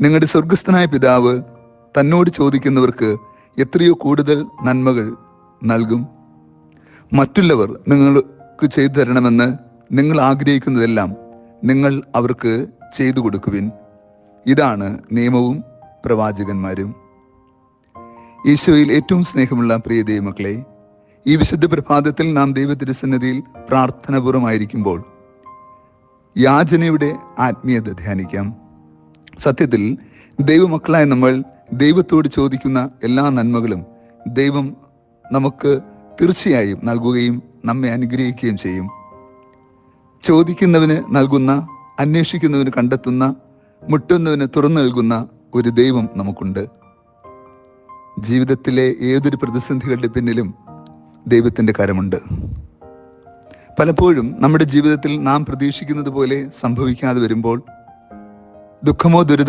നിങ്ങളുടെ സ്വർഗസ്ഥനായ പിതാവ് തന്നോട് ചോദിക്കുന്നവർക്ക് എത്രയോ കൂടുതൽ നന്മകൾ നൽകും. മറ്റുള്ളവർ നിങ്ങൾക്ക് ചെയ്തു തരണമെന്ന് നിങ്ങൾ ആഗ്രഹിക്കുന്നതെല്ലാം നിങ്ങൾ അവർക്ക് ചെയ്തു കൊടുക്കുവിൻ. ഇതാണ് നിയമവും പ്രവാചകന്മാരും. ഈശോയിൽ ഏറ്റവും സ്നേഹമുള്ള പ്രിയ ദൈവമക്കളെ ഈ വിശുദ്ധ പ്രഭാതത്തിൽ നാം ദൈവത്തിരുസന്നിധിയിൽ പ്രാർത്ഥനപൂർവമായിരിക്കുമ്പോൾ യാചനയുടെ ആത്മീയത ധ്യാനിക്കാം. സത്യത്തിൽ ദൈവമക്കളായ നമ്മൾ ദൈവത്തോട് ചോദിക്കുന്ന എല്ലാ നന്മകളും ദൈവം നമുക്ക് തീർച്ചയായും നൽകുകയും നമ്മെ അനുഗ്രഹിക്കുകയും ചെയ്യും. ചോദിക്കുന്നവന് നൽകുന്ന അന്വേഷിക്കുന്നവന് കണ്ടെത്തുന്ന മുട്ടുന്നവന് തുറന്നു നൽകുന്ന ഒരു ദൈവം നമുക്കുണ്ട്. ജീവിതത്തിലെ ഏതൊരു പ്രതിസന്ധികളുടെ പിന്നിലും ദൈവത്തിന്റെ കരമുണ്ട്. പലപ്പോഴും നമ്മുടെ ജീവിതത്തിൽ നാം പ്രതീക്ഷിക്കുന്നത് പോലെ സംഭവിക്കാതെ വരുമ്പോൾ ദുഃഖമോ ദുരിതമോ